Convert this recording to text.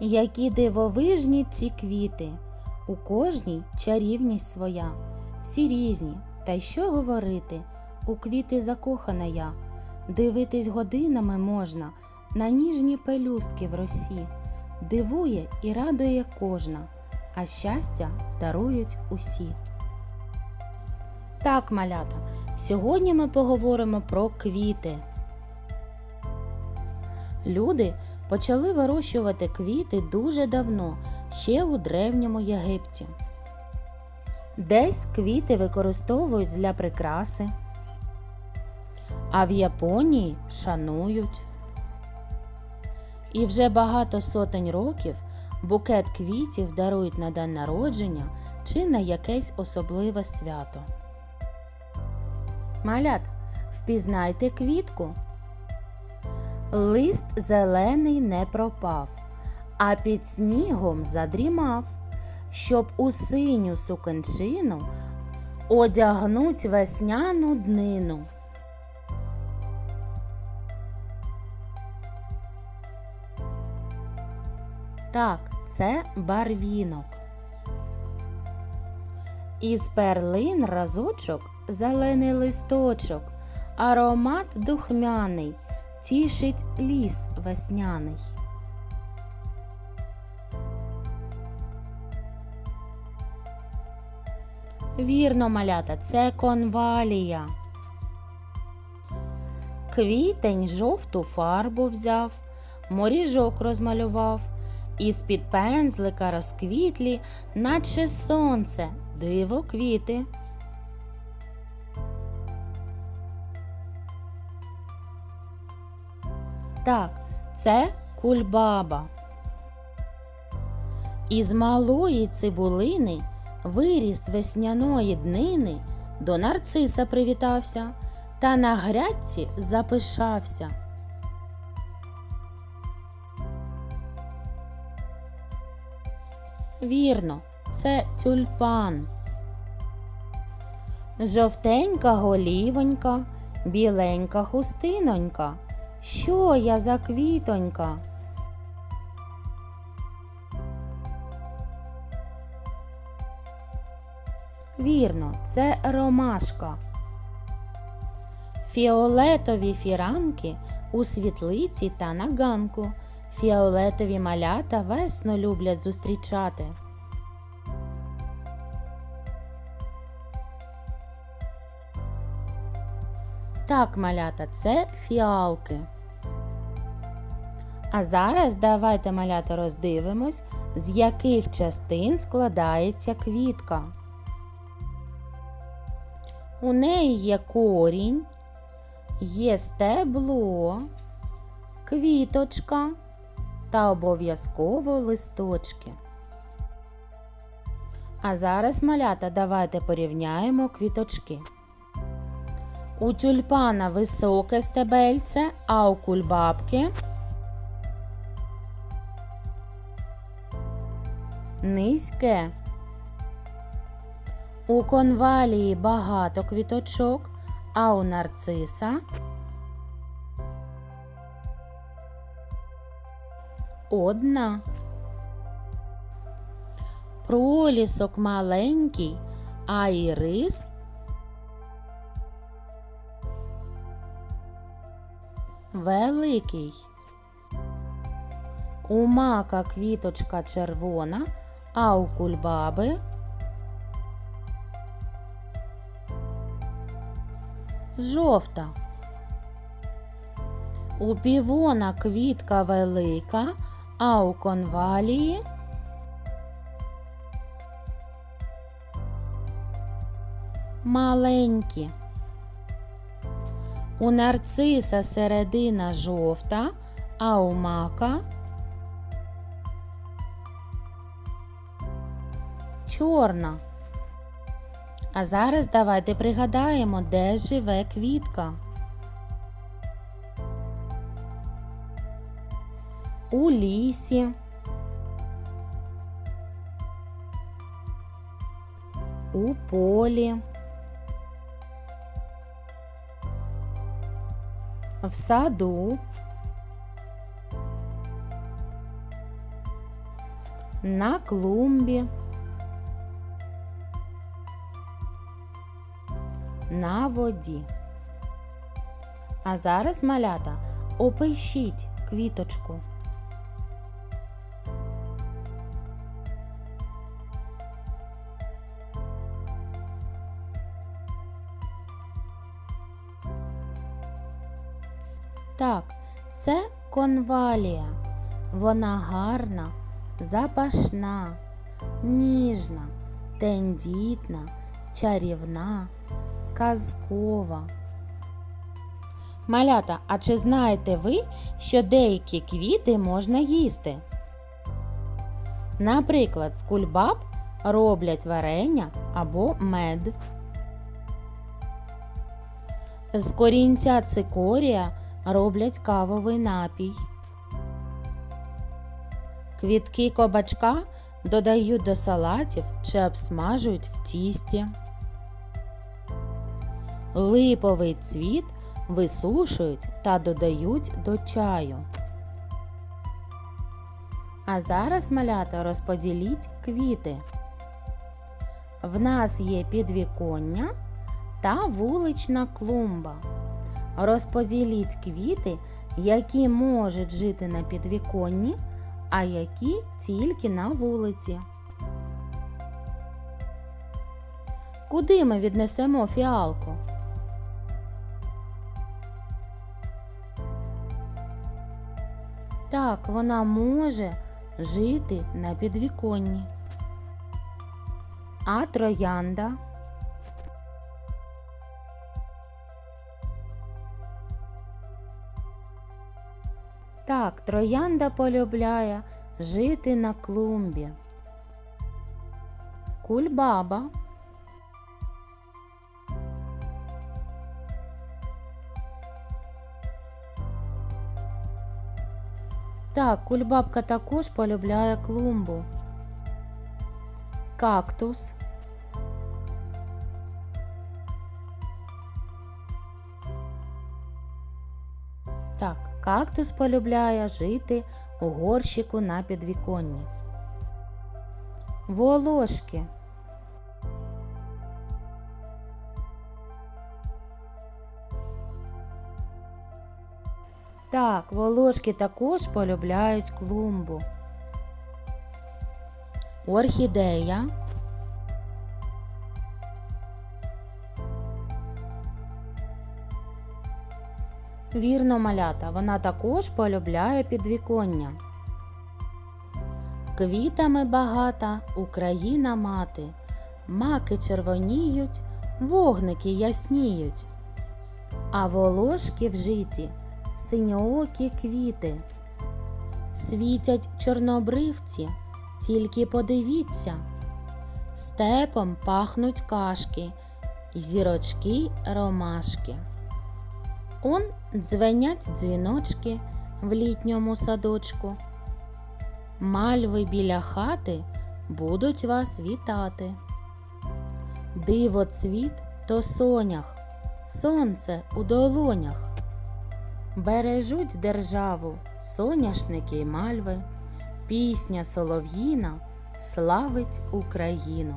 Які дивовижні ці квіти, у кожній чарівність своя, всі різні, та й що говорити, у квіти закохана я, дивитись годинами можна на ніжні пелюстки в росі, дивує і радує кожна, а щастя дарують усі. Так, малята, сьогодні ми поговоримо про квіти. Люди почали вирощувати квіти дуже давно, ще у древньому Єгипті. Десь квіти використовують для прикраси, а в Японії шанують. І вже багато сотень років букет квітів дарують на день народження чи на якесь особливе свято. Малят, впізнайте квітку. Лист зелений не пропав, а під снігом задрімав, щоб у синю сукенчину одягнуть весняну днину. Так, це барвінок. Із перлин разочок зелений листочок, аромат духмяний, тішить ліс весняний. Вірно, малята, це конвалія. Квітень жовту фарбу взяв, моріжок розмалював, і з-під пензлика розквітлі, наче сонце, диво квіти. Так, це кульбаба. Із малої цибулини виріс весняної днини, до нарциса привітався та на грядці запишався. Вірно, це тюльпан. Жовтенька голівонька, біленька хустинонька. Що я за квітонька? Вірно, це ромашка. Фіолетові фіранки у світлиці та на ганку. Фіолетові малята весно люблять зустрічати. Так, малята, це фіалки. А зараз давайте малята роздивимось, з яких частин складається квітка. У неї є корінь, є стебло, квіточка та обов'язково листочки. А зараз, малята, давайте порівняємо квіточки. У тюльпана високе стебельце, а у кульбабки низьке. У конвалії багато квіточок, а у нарциса одна. Пролісок маленький, а ірис великий. У мака квіточка червона, а у кульбаби жовта. У півона квітка велика, а у конвалії маленькі. У нарциса середина жовта, а у мака чорна. А зараз давайте пригадаємо, де живе квітка. У лісі. У полі. В саду. на клумбі, воді. А зараз, малята, опишіть квіточку. Так, це конвалія. Вона гарна, запашна, ніжна, тендітна, чарівна, казкова. Малята, а чи знаєте ви, що деякі квіти можна їсти? Наприклад, з кульбаб роблять варення або мед. З корінця цикорія роблять кавовий напій. Квітки кабачка додають до салатів чи обсмажують в тісті. Липовий цвіт висушують та додають до чаю. А зараз, малята, розподіліть квіти. В нас є підвіконня та вулична клумба. Розподіліть квіти, які можуть жити на підвіконні, а які тільки на вулиці. Куди ми віднесемо фіалку? Так, вона може жити на підвіконні. А троянда? Так, троянда полюбляє жити на клумбі. Кульбаба. Так, кульбабка також полюбляє клумбу. Кактус. Так, кактус полюбляє жити у горщику на підвіконні. Волошки. Так, волошки також полюбляють клумбу. Орхідея. Вірно, малята, вона також полюбляє підвіконня. Квітами багата Україна мати, маки червоніють, вогники ясніють, а волошки в житі синьоокі квіти. Світять чорнобривці, тільки подивіться, степом пахнуть кашки, зірочки ромашки. Он дзвенять дзвіночки в літньому садочку. Мальви біля хати будуть вас вітати. Диво цвіт то сонях, сонце у долонях. Бережуть державу соняшники й мальви, пісня солов'їна славить Україну.